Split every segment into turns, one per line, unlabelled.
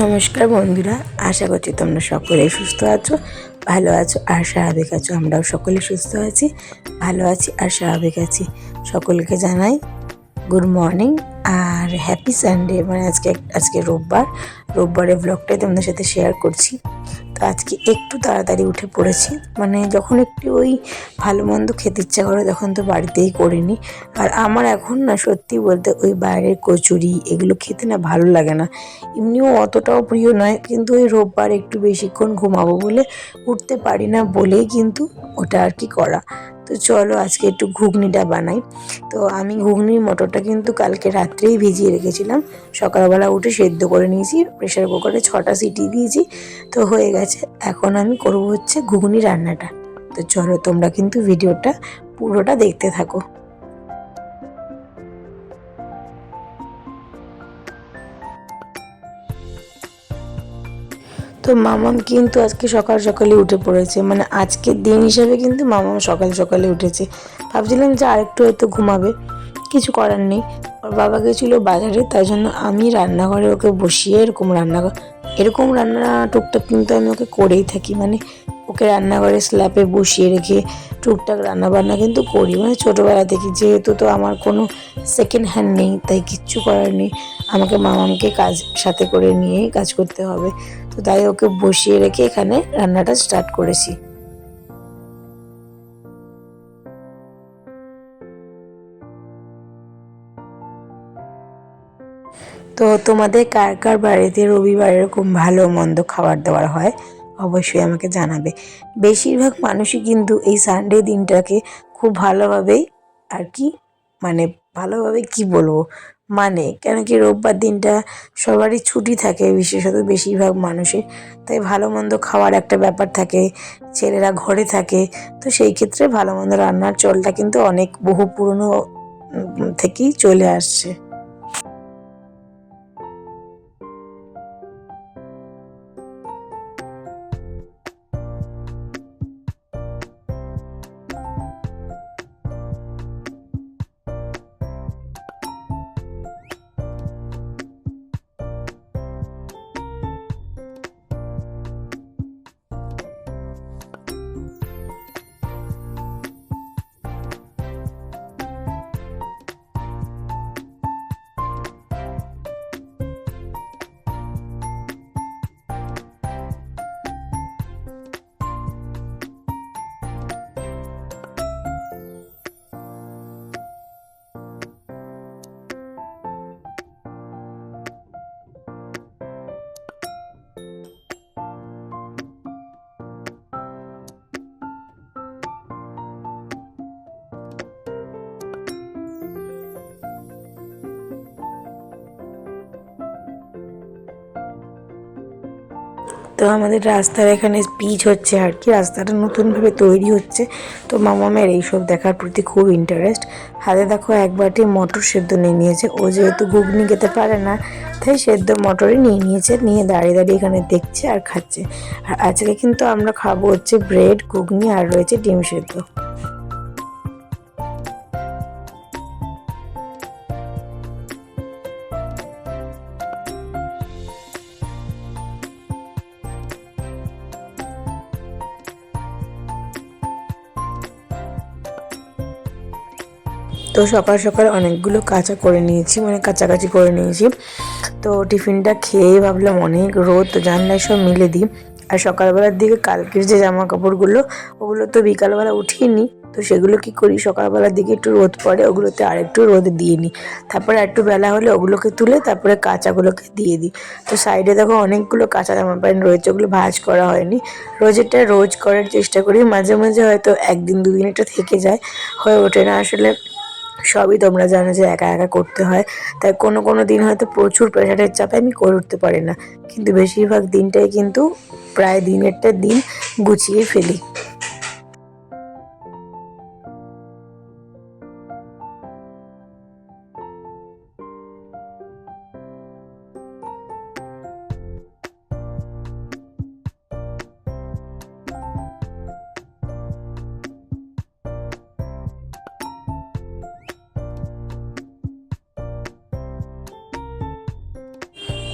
নমস্কার বন্ধুরা, আশা করছি তোমরা সকলেই সুস্থ আছো, ভালো আছো আর স্বাভাবিক আছো। আমরাও সকলে সুস্থ আছি, ভালো আছি আর স্বাভাবিক আছি। সকলকে জানাই গুড মর্নিং আর হ্যাপি সানডে মানে আজকে আজকে রোববার। রোববারের ব্লগটাই তোমাদের সাথে শেয়ার করছি। তো আজকে একটু তাড়াতাড়ি উঠে পড়েছি। মানে যখন একটু ওই ভালো মন্দ খেতে ইচ্ছা করে তখন তো বাড়িতেই করিনি। আর আমার এখন না সত্যি বলতে ওই বাইরের কচুরি এগুলো খেতে না ভালো লাগে না। এমনিও অতটাও প্রিয় নয়, কিন্তু ওই রোববার একটু বেশিক্ষণ ঘুমাবো বলে উঠতে পারি না বলেই কিন্তু ওটা আর কি করা। তো চলো আজকে একটু ঘুগনিটা বানাই। তো আমি ঘুগনির মটরটা কিন্তু কালকে রাত্রেই ভিজিয়ে রেখেছিলাম। সকালবেলা উঠে সেদ্ধ করে নিয়েছি প্রেশার কুকারে ছটা সিটি দিয়েছি। তো হয়ে গেছে। এখন আমি করব হচ্ছে ঘুগনি রান্নাটা। তো চলো তোমরা কিন্তু ভিডিওটা পুরোটা দেখতে থাকো। তো মামাম কিন্তু আজকে সকাল সকালে উঠে পড়েছে মানে আজকের দিন হিসাবে কিন্তু মামাম সকাল সকালে উঠেছে। ভাবছিলাম যে আরেকটু হয়তো ঘুমাবে। কিছু করার নেই। ওর বাবা গেছিল বাজারে, তাই জন্য আমি রান্নাঘরে ওকে বসিয়ে এরকম রান্না এরকম রান্না টুকটাক কিন্তু আমি ওকে করেই থাকি। মানে ওকে রান্নাঘরে স্ল্যাপে বসিয়ে রেখে টুকটাক রান্না বান্না কিন্তু করি। মানে ছোটোবেলা থেকে যেহেতু তো আমার কোনো সেকেন্ড হ্যান্ড নেই, তাই কিচ্ছু করার নেই। আমাকে মামামকে কাজ সাথে করে নিয়েই কাজ করতে হবে। তো তাই ওকে বসিয়ে রেখে এখানে রান্নাটা স্টার্ট করেছি। তো তোমাদের কার কার বাড়িতে রবিবার এরকম ভালো মন্দ খাবার দাবার হয়, অবশ্যই আমাকে জানাবে। বেশিরভাগ মানুষই কিন্তু এই সানডে দিনটাকে খুব ভালোভাবেই আর কি মানে ভালোভাবে কি বলব মানে কেন কি রোববার দিনটা সবারই ছুটি থাকে, বিশেষত বেশিরভাগ মানুষের। তাই ভালো মন্দ খাওয়ার একটা ব্যাপার থাকে, ছেলেরা ঘরে থাকে, তো সেই ক্ষেত্রে ভালো মন্দ রান্নার চলটা কিন্তু অনেক বহু পুরনো থেকেই চলে আসছে। তো আমাদের রাস্তার এখানে পিচ হচ্ছে আর কি। রাস্তাটা নতুনভাবে তৈরি হচ্ছে। তো মামামের এইসব দেখার প্রতি খুব ইন্টারেস্ট হাতে দেখো একবারটি মটর সেদ্ধ নিয়ে নিয়েছে। ও যেহেতু ঘুগনি খেতে পারে না, তাই সেদ্ধ মটরই নিয়ে নিয়েছে। নিয়ে দাঁড়িয়ে দাঁড়িয়ে এখানে দেখছে আর খাচ্ছে। আর আজকে কিন্তু আমরা খাব হচ্ছে ব্রেড ঘুগনি আর রয়েছে ডিম সেদ্ধ। তো সকাল সকাল অনেকগুলো কাঁচা করে নিয়েছি মানে কাছাকাছি করে নিয়েছি। তো টিফিনটা খেয়ে ভাবলাম অনেক রোদ, তো জানলায় সব মিলে দিই। আর সকালবেলার দিকে কালকের যে জামা কাপড়গুলো ওগুলো তো বিকালবেলা উঠিয়ে নিই তো সেগুলো কি করি? সকালবেলার দিকে একটু রোদ পড়ে, ওগুলোতে আর একটু রোদ দিয়ে নিই। তারপরে একটু বেলা হলে ওগুলোকে তুলে তারপরে কাঁচাগুলোকে দিয়ে দিই। তো সাইডে দেখো অনেকগুলো কাঁচা জামা প্যান্ট রয়েছে, ওগুলো ভাজ করা হয়নি। রোজেরটা রোজ করার চেষ্টা করি, মাঝে মাঝে হয়তো একদিন, দুদিন এটা থেকে যায়, হয়ে ওঠে না। আসলে সবই তোমরা জানো যে একা একা করতে হয়। তাই কোনো কোনো দিন হয়তো প্রচুর প্রেশারের চাপে আমি করে উঠতে পারি না। কিন্তু বেশিরভাগ দিনটাই কিন্তু প্রায় দিনেরটা দিন গুছিয়ে ফেলি।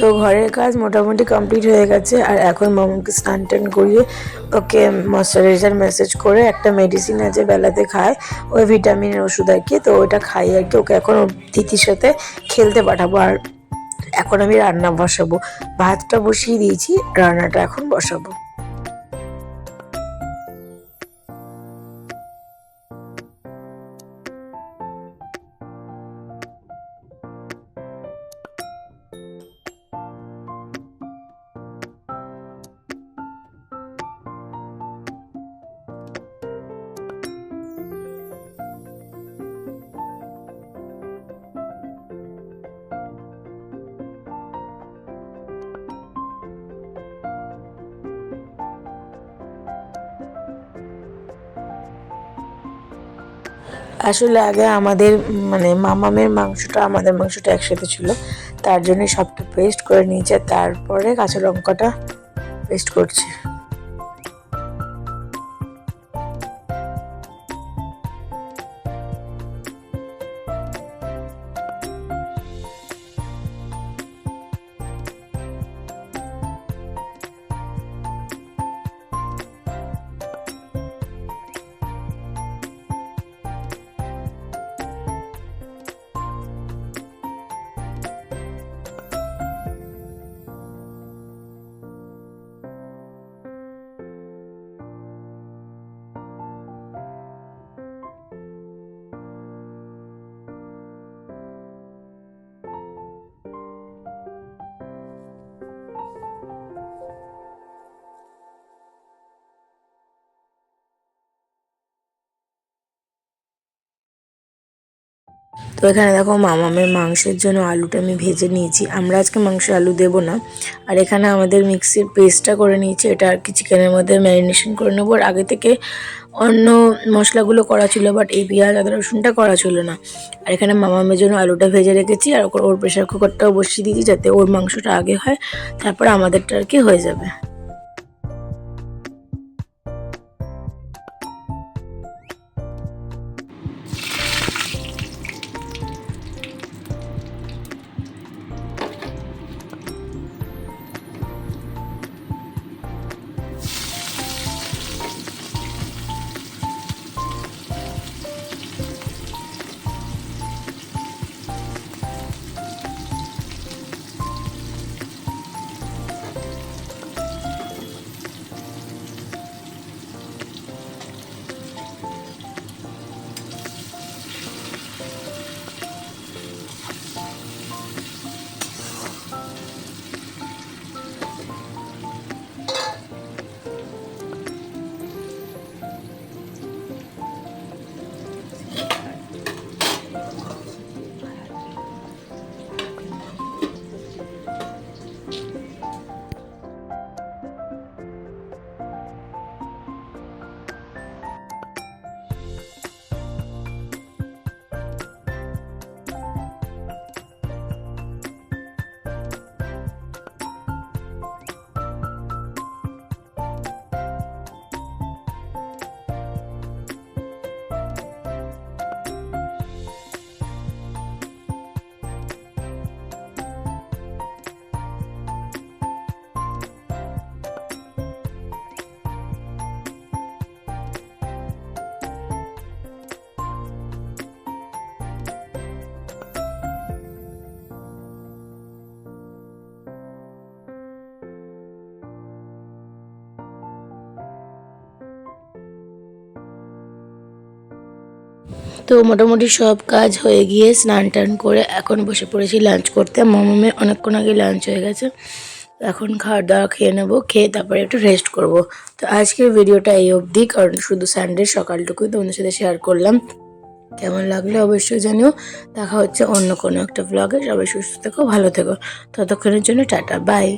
তো ঘরের কাজ মোটামুটি কমপ্লিট হয়ে গেছে, আর এখন মামুকে স্নান টান করিয়ে ওকে ময়শ্চারাইজার মেসেজ করে একটা মেডিসিন আছে বেলাতে খায়, ওই ভিটামিনের ওষুধ আর কি, তো ওইটা খাই আর কি, ওকে এখন দিদির সাথে খেলতে পাঠাবো, আর এখন আমি রান্না বসাবো, ভাতটা বসিয়ে দিয়েছি, রান্নাটা এখন বসাবো। আসলে আগে আমাদের মানে মামামের মাংসটা, আমাদের মাংসটা একসাথে ছিল। তার জন্য সবটা পেস্ট করে নিয়েছে তারপরে কাঁচা লঙ্কাটা পেস্ট করছে। তো এখানে দেখো মামামের মাংসের জন্য আলুটা আমি ভেজে নিয়েছি। আমরা আজকে মাংস আলু দেব না। আর এখানে আমাদের মিক্সির পেস্টটা করে নিয়েছি। এটা আর কি চিকেনের মধ্যে ম্যারিনেশন করে নেব। আর আগে থেকে অন্য মশলাগুলো করা ছিল, বাট এই পেঁয়াজ, আদা, রসুনটা করা ছিল না। আর এখানে মামামের জন্য আলুটা ভেজে রেখেছি। আর ওর প্রেশার কুকারটাও বসিয়ে দিয়েছি যাতে ওর মাংসটা আগে হয়। তারপর আমাদেরটা আর কি হয়ে যাবে। তো মোটামুটি সব কাজ হয়ে গিয়ে স্নান টান করে এখন বসে পড়েছি লাঞ্চ করতে। মামামের অনেকক্ষণ আগে লাঞ্চ হয়ে গেছে। এখন খাওয়ার দাওয়া খেয়ে নেব, খেয়ে তারপরে একটু রেস্ট করব। তো আজকের ভিডিওটা এই অবধি, কারণ শুধু সানডে সকালটুকুই তোমাদের সাথে শেয়ার করলাম। কেমন লাগল অবশ্যই জানিও। দেখা হচ্ছে অন্য কোনো একটা ব্লগে সবাই সুস্থ থেকো, ভালো থেকো। ততক্ষণের জন্য টাটা বাই